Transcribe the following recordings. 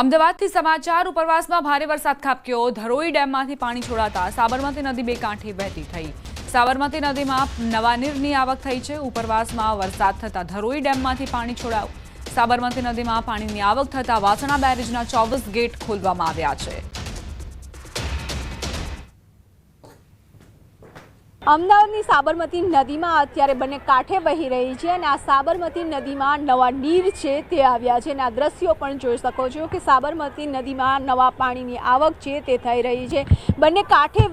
અમદાવાદથી સમાચાર, ઉપરવાસમાં ભારે વરસાદ ખાબક્યો. ધરોઈ ડેમમાંથી પાણી છોડાતા સાબરમતી નદી બે કાંઠે વહેતી થઈ. સાબરમતી નદીમાં નવા નીરની આવક થઈ છે. ઉપરવાસમાં વરસાદ થતા ધરોઈ ડેમમાંથી પાણી છોડાયું. સાબરમતી નદીમાં પાણીની આવક થતા વાસણા બેરેજના ચોવીસ ગેટ ખોલવામાં આવ્યા છે. અમદાવાદની સાબરમતી નદીમાં અત્યારે બંને કાંઠે વહી રહી છે અને આ સાબરમતી નદીમાં નવા નીર છે તે આવ્યા છે અને આ દ્રશ્યો પણ જોઈ શકો છો કે સાબરમતી નદીમાં નવા પાણીની આવક છે તે થઈ રહી છે. બંને કાંઠે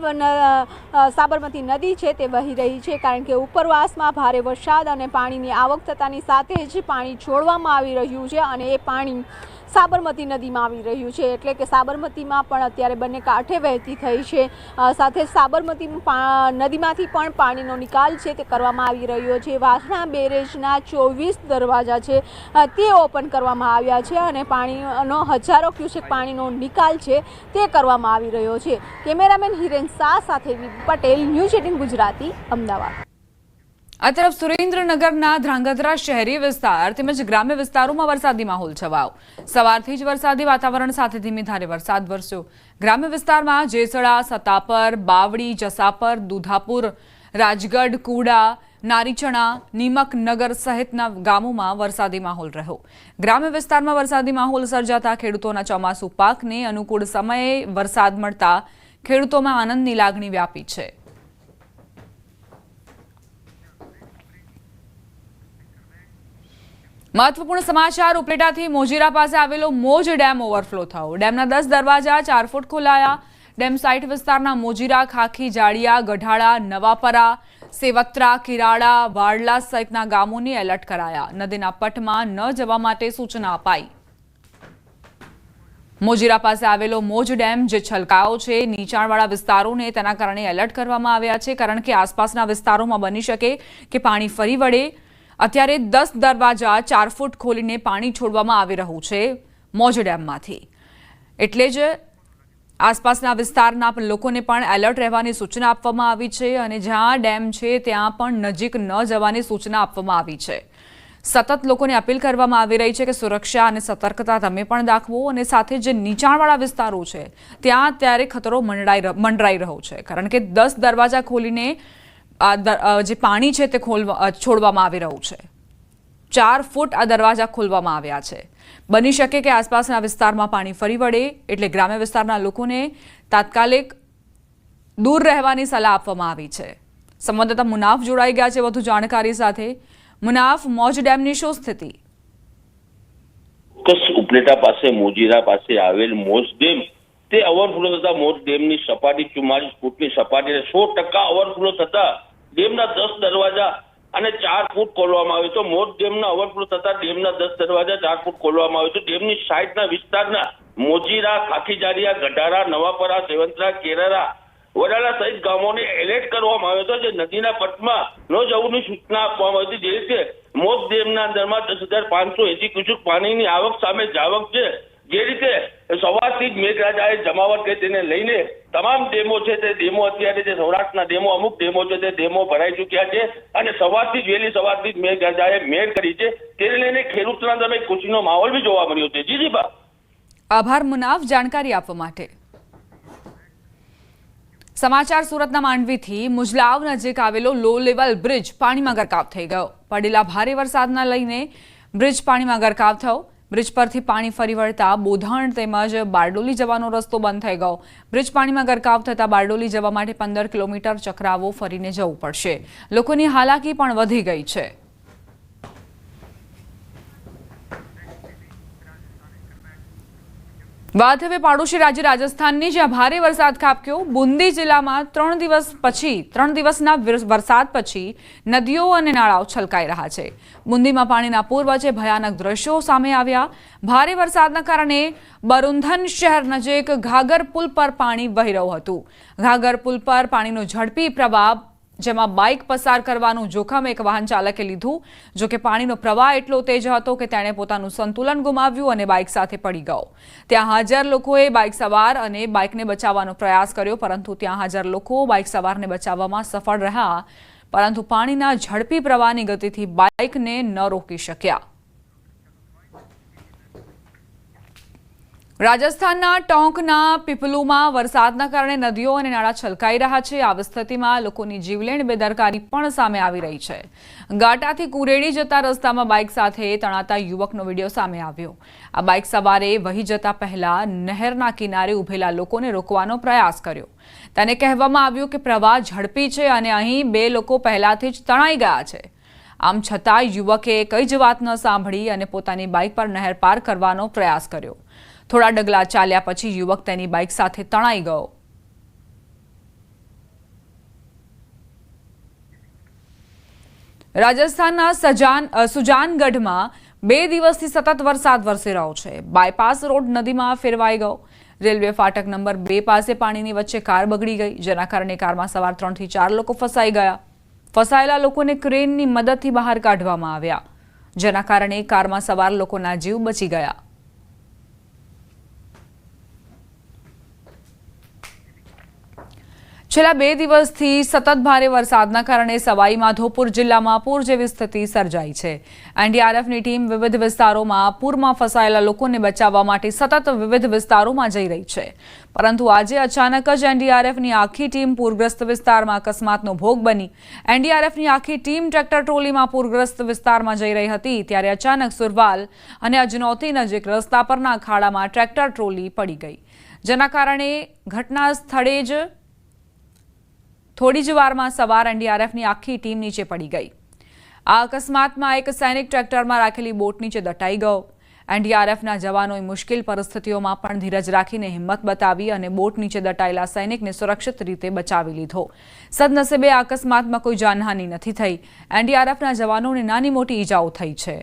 સાબરમતી નદી છે તે વહી રહી છે કારણ કે ઉપરવાસમાં ભારે વરસાદ અને પાણીની આવક થતાની સાથે જ પાણી છોડવામાં આવી રહ્યું છે અને એ પાણી સાબરમતી નદીમાં આવી રહ્યું છે. એટલે કે સાબરમતીમાં પણ અત્યારે બંને કાંઠે વહેતી થઈ છે. સાથે સાબરમતી નદીમાંથી પણ પાણીનો નિકાલ છે તે કરવામાં આવી રહ્યો છે. વાસણા બેરેજના ચોવીસ દરવાજા છે તે ઓપન કરવામાં આવ્યા છે અને પાણીનો હજારો ક્યુસેક પાણીનો નિકાલ છે તે કરવામાં આવી રહ્યો છે. કેમેરામેન હિરેન શાહ સાથે પટેલ, ન્યૂઝ એટીન ગુજરાતી, અમદાવાદ. આ તરફ સુરેન્દ્રનગરના ધ્રાંગધ્રા શહેરી વિસ્તાર તેમજ ગ્રામ્ય વિસ્તારોમાં વરસાદી માહોલ છવાયો. સવારથી જ વરસાદી વાતાવરણ સાથે ધીમી ધારે વરસાદ વરસ્યો. ગ્રામ્ય વિસ્તારમાં જેસડા સતાપર બાવડી, જસાપર, દુધાપુર, રાજગઢ, કુડા, નારીચણા નીમકનગર સહિતના ગામોમાં વરસાદી માહોલ રહ્યો. ગ્રામ્ય વિસ્તારમાં વરસાદી માહોલ સર્જાતા ખેડૂતોના ચોમાસુ પાકને અનુકૂળ સમયે વરસાદ મળતા ખેડૂતોમાં આનંદની લાગણી વ્યાપી છે. મહત્વપૂર્ણ સમાચાર ઉપલેટાથી મોજીરા પાસે આવેલો મોજ ડેમ ઓવરફ્લો થયો. ડેમના દસ દરવાજા ચાર ફૂટ ખોલાયા. ડેમ સાઇટ વિસ્તારના મોજીરા, ખાખી જાડિયા ગઢાળા, નવાપરા, સેવત્રા કિરાડા વાડલા સહિતના ગામોને એલર્ટ કરાયા. નદીના પટમાં ન જવા માટે સૂચના અપાઈ. મોજીરા પાસે આવેલો મોજ ડેમ જે છલકાયો છે, નીચાણવાળા વિસ્તારોને તેના કારણે એલર્ટ કરવામાં આવ્યા છે, કારણ કે આસપાસના વિસ્તારોમાં બની શકે કે પાણી ફરી વળે. અત્યારે દસ દરવાજા ચાર ફૂટ ખોલીને પાણી છોડવામાં આવી રહ્યું છે મોજ ડેમમાંથી. એટલે જ આસપાસના વિસ્તારના લોકોને પણ એલર્ટ રહેવાની સૂચના આપવામાં આવી છે અને જ્યાં ડેમ છે ત્યાં પણ નજીક ન જવાની સૂચના આપવામાં આવી છે. સતત લોકોને અપીલ કરવામાં આવી રહી છે કે સુરક્ષા અને સતર્કતા તમે પણ દાખવો અને સાથે જે નીચાણવાળા વિસ્તારો છે, ત્યાં અત્યારે ખતરો મંડરાઈ મંડરાઈ રહ્યો છે. કારણ કે દસ દરવાજા ખોલીને જે પાણી છે તે છોડવામાં આવી રહ્યું છે. ચાર ફૂટ આ દરવાજા ખોલવામાં આવ્યા છે. બની શકે કે આસપાસના વિસ્તારમાં પાણી ફરી વળે એટલે ગ્રામ્ય વિસ્તારના લોકોને તાત્કાલિક દૂર રહેવાની સલાહ આપવામાં આવી છે. સંવાદદાતા મુનાફ જોડાઈ ગયા છે વધુ જાણકારી સાથે. મુનાફ, મોજ ડેમની શું સ્થિતિ? ચોક્કસ પાસે, મોજીરા પાસે આવેલ મોજ ડેમ, તે ઓવરફ્લો થતા મોજ ડેમની સપાટી ચુમ્માલીસ ફૂટની સપાટી સો ટકા ઓવરફ્લો થતા ડેમના દસ દરવાજા અને ચાર ફૂટ ખોલવામાં આવ્યો છે. મોજ ડેમના ઓવરફ્લો થતા ડેમના દસ દરવાજા ચાર ફૂટ ખોલવામાં આવ્યો છે. ડેમની સાઈડના વિસ્તારના મોજીરા, ખાખીજારિયા, ગઢારા, નવાપરા, સેવંતરા, કેરારા, વડાલા સહિત ગામોને એલર્ટ કરવામાં આવ્યો હતો. જે નદીના પટમાં ન જવાની સૂચના આપવામાં આવી હતી. જે રીતે મોત ડેમના અંદરમાં દસ હજાર પાંચસો એસી ક્યુસેક પાણીની આવક સામે જાવક છે. જે રીતે સવારથી જ મેઘરાજાએ જમાવટ કરી તેને લઈને તમામ ડેમો છે તે ડેમો અત્યારે જે સૌરાષ્ટ્રના ડેમો, અમુક ડેમો છે તે ડેમો ભરાઈ ચૂક્યા છે અને સવારથી જ વહેલી સવારથી જ મેઘરાજાએ મેળ કરી છે. તેને લઈને ખેડૂતોના તમે ખુશીનો માહોલ બી જોવા મળ્યો છે. જી જી આભાર મુનાફ જાણકારી આપવા માટે. સમાચાર સુરતના માંડવીથી મુજલાવ નજીક આવેલો લો લેવલ બ્રિજ પાણીમાં ગરકાવ થઈ ગયો. પડેલા ભારે વરસાદના લઈને બ્રિજ પાણીમાં ગરકાવ થયો. બ્રિજ પરથી પાણી ફરી વળતા બોધાણ તેમજ બારડોલી જવાનો રસ્તો બંધ થઈ ગયો. બ્રિજ પાણીમાં ગરકાવ થતાં બારડોલી જવા માટે પંદર કિલોમીટર ચક્રાવો ફરીને જવું પડશે. લોકોની હાલાકી પણ વધી ગઈ છે. વાત હવે પાડોશી રાજ્ય રાજસ્થાનની, જ્યાં ભારે વરસાદ ખાબક્યો. બુંદી જિલ્લામાં ત્રણ દિવસ પછી, ત્રણ દિવસના વરસાદ પછી નદીઓ અને નાળાઓ છલકાઈ રહ્યા છે. બુંદીમાં પાણીના પૂર વચ્ચે ભયાનક દ્રશ્યો સામે આવ્યા. ભારે વરસાદના કારણે બરુંધન શહેર નજીક ઘાગર પુલ પર પાણી વહી રહ્યું હતું. ઘાગર પુલ પર પાણીનો ઝડપી પ્રવાહ જેમાં બાઇક પસાર કરવાનું જોખમ એક વાહન ચાલકે લીધું. જો કે પાણીનો પ્રવાહ એટલો તેજ હતો કે તેણે પોતાનું સંતુલન ગુમાવ્યું અને બાઇક સાથે પડી ગયો. ત્યાં હાજર લોકોએ બાઇક સવાર અને બાઇકને બચાવવાનો પ્રયાસ કર્યો, પરંતુ ત્યાં હાજર લોકો બાઇક સવારને બચાવવામાં સફળ રહ્યા. પરંતુ પાણીના ઝડપી પ્રવાહની ગતિથી બાઇકને ન રોકી શક્યા. રાજસ્થાનના ટોંકના પીપલુમાં વરસાદના કારણે નદીઓ અને નાળા છલકાઈ રહ્યા છે. આવી સ્થિતિમાં લોકોની જીવલેણ બેદરકારી પણ સામે આવી રહી છે. ગાટાથી કુરેડી જતા રસ્તામાં બાઇક સાથે તણાતા યુવકનો વીડિયો સામે આવ્યો. આ બાઇક સવારે વહી જતા પહેલા નહેરના કિનારે ઉભેલા લોકોને રોકવાનો પ્રયાસ કર્યો. તેને કહેવામાં આવ્યું કે પ્રવાહ ઝડપી છે અને અહીં બે લોકો પહેલાથી જ તણાઈ ગયા છે. આમ છતાં યુવકે કઈ જ વાત ન સાંભળી અને પોતાની બાઇક પર નહેર પાર કરવાનો પ્રયાસ કર્યો. થોડા ડગલા ચાલ્યા પછી યુવક તેની બાઇક સાથે તણાઈ ગયો. રાજસ્થાનના સજાન સુજાનગઢમાં બે દિવસથી સતત વરસાદ વરસી રહ્યો છે. બાયપાસ રોડ નદીમાં ફેરવાઈ ગયો. રેલવે ફાટક નંબર બે પાસે પાણીની વચ્ચે કાર બગડી ગઈ, જેના કારણે કારમાં સવાર ત્રણથી ચાર લોકો ફસાઈ ગયા. ફસાયેલા લોકોને ક્રેનની મદદથી બહાર કાઢવામાં આવ્યા, જેના કારણે કારમાં સવાર લોકોના જીવ બચી ગયા. છેલ્લા બે દિવસથી સતત ભારે વરસાદના કારણે સવાઈ માધોપુર જિલ્લામાં પૂર જેવી સ્થિતિ સર્જાઈ છે. એનડીઆરએફની ટીમ વિવિધ વિસ્તારોમાં પૂરમાં ફસાયેલા લોકોને બચાવવા માટે સતત વિવિધ વિસ્તારોમાં જઈ રહી છે. પરંતુ આજે અચાનક જ એનડીઆરએફની આખી ટીમ પૂરગ્રસ્ત વિસ્તારમાં અકસ્માતનો ભોગ બની. એનડીઆરએફની આખી ટીમ ટ્રેક્ટર ટ્રોલીમાં પૂરગ્રસ્ત વિસ્તારમાં જઈ રહી હતી, ત્યારે અચાનક સુરવાલ અને અજનોતી નજીક રસ્તા પરના ખાડામાં ટ્રેક્ટર ટ્રોલી પડી ગઈ. જેના કારણે ઘટના સ્થળે જ થોડી જ વારમાં સવાર એનડીઆરએફની આખી ટીમ નીચે પડી ગઈ. આ અકસ્માતમાં એક સૈનિક ટ્રેક્ટરમાં રાખેલી બોટ નીચે દટાઈ ગયો. એનડીઆરએફના જવાનોએ મુશ્કેલ પરિસ્થિતિઓમાં પણ ધીરજ રાખીને હિંમત બતાવી અને બોટ નીચે દટાયેલા સૈનિકને સુરક્ષિત રીતે બચાવી લીધો. સદનસીબે આ અકસ્માતમાં કોઈ જાનહાનિ નથી થઈ. એનડીઆરએફના જવાનોને નાની મોટી ઈજાઓ થઈ છે.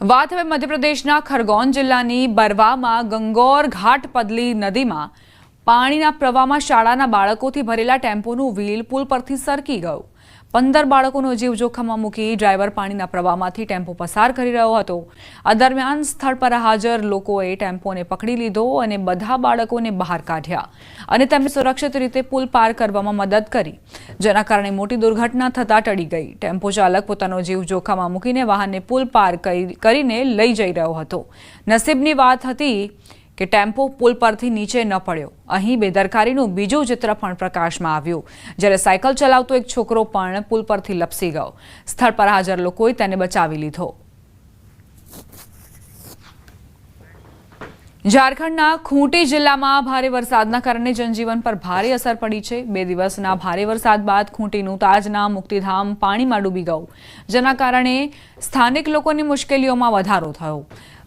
વાત હવે મધ્યપ્રદેશના ખરગોન જિલ્લાની બરવામાં ગંગોર ઘાટ પદલી નદીમાં પાણીના પ્રવાહમાં શાળાના બાળકોથી ભરેલા ટેમ્પોનું વ્હીલ પુલ પરથી સરકી ગયું. પંદર બાળકોનો જીવ જોખમમાં મૂકી ડ્રાઈવર પાણીના પ્રવાહમાંથી ટેમ્પો પસાર કરી રહ્યો હતો. આ દરમિયાન સ્થળ પર હાજર લોકોએ ટેમ્પોને પકડી લીધો અને બધા બાળકોને બહાર કાઢ્યા અને તેમને સુરક્ષિત રીતે પુલ પાર કરવામાં મદદ કરી. જેના કારણે મોટી દુર્ઘટના થતાં ટળી ગઈ. ટેમ્પો ચાલક પોતાનો જીવ જોખમમાં મૂકીને વાહનને પુલ પાર કરી- કરીને લઈ જઈ રહ્યો હતો. નસીબની વાત હતી કે ટેમ્પો પુલ પરથી નીચે ન પડ્યો. અહીં બેદરકારીનું બીજું ચિત્ર પણ પ્રકાશમાં આવ્યું. જ્યારે સાયકલ ચલાવતો એક છોકરો પણ પુલ પરથી લપસી ગયો. સ્થળ પર હાજર લોકોએ તેને બચાવી લીધો. ઝારખંડના ખૂંટી જિલ્લામાં ભારે વરસાદના કારણે જનજીવન પર ભારે અસર પડી છે. બે દિવસના ભારે વરસાદ બાદ ખૂંટીનું તાજના મુક્તિધામ પાણીમાં ડૂબી ગયું, જેના કારણે સ્થાનિક લોકોની મુશ્કેલીઓમાં વધારો થયો.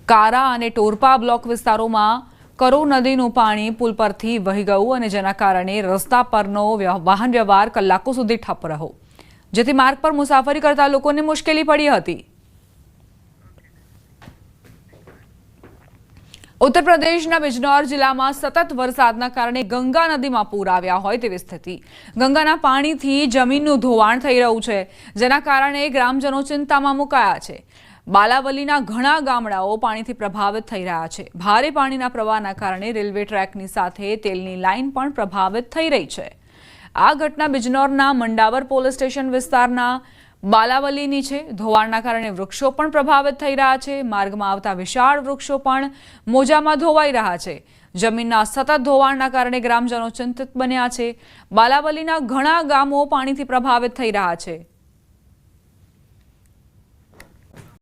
કારા અને ટોરપા બ્લોક વિસ્તારોમાં કરો નદીનું પાણી પુલ પરથી વહી ગયું અને જેના કારણે રસ્તા પરનો વાહન વ્યવહાર કલાકો સુધી ઠપ રહ્યો. જેથી માર્ગ પર મુસાફરી કરતા લોકોને મુશ્કેલી પડી હતી. ઉત્તર પ્રદેશના બિજનોર જિલ્લામાં સતત વરસાદના કારણે ગંગા નદીમાં પૂર આવ્યા હોય તેવી સ્થિતિ. ગંગાના પાણીથી જમીનનું ધોવાણ થઈ રહ્યું છે, જેના કારણે ગ્રામજનો ચિંતામાં મુકાયા છે. બાલાવલીના ઘણા ગામડાઓ પાણીથી પ્રભાવિત થઈ રહ્યા છે. ભારે પાણીના પ્રવાહના કારણે રેલવે ટ્રેકની સાથે તેલની લાઇન પણ પ્રભાવિત થઈ રહી છે. આ ઘટના બિજનોરના મંડાવર પોલીસ સ્ટેશન વિસ્તારના બાલાવલીની છે. ધોવાણના કારણે વૃક્ષો પણ પ્રભાવિત થઈ રહ્યા છે. માર્ગમાં આવતા વિશાળ વૃક્ષો પણ મોજામાં ધોવાઈ રહ્યા છે. જમીનના સતત ધોવાણના કારણે ગ્રામજનો ચિંતિત બન્યા છે. બાલાવલીના ઘણા ગામો પાણીથી પ્રભાવિત થઈ રહ્યા છે.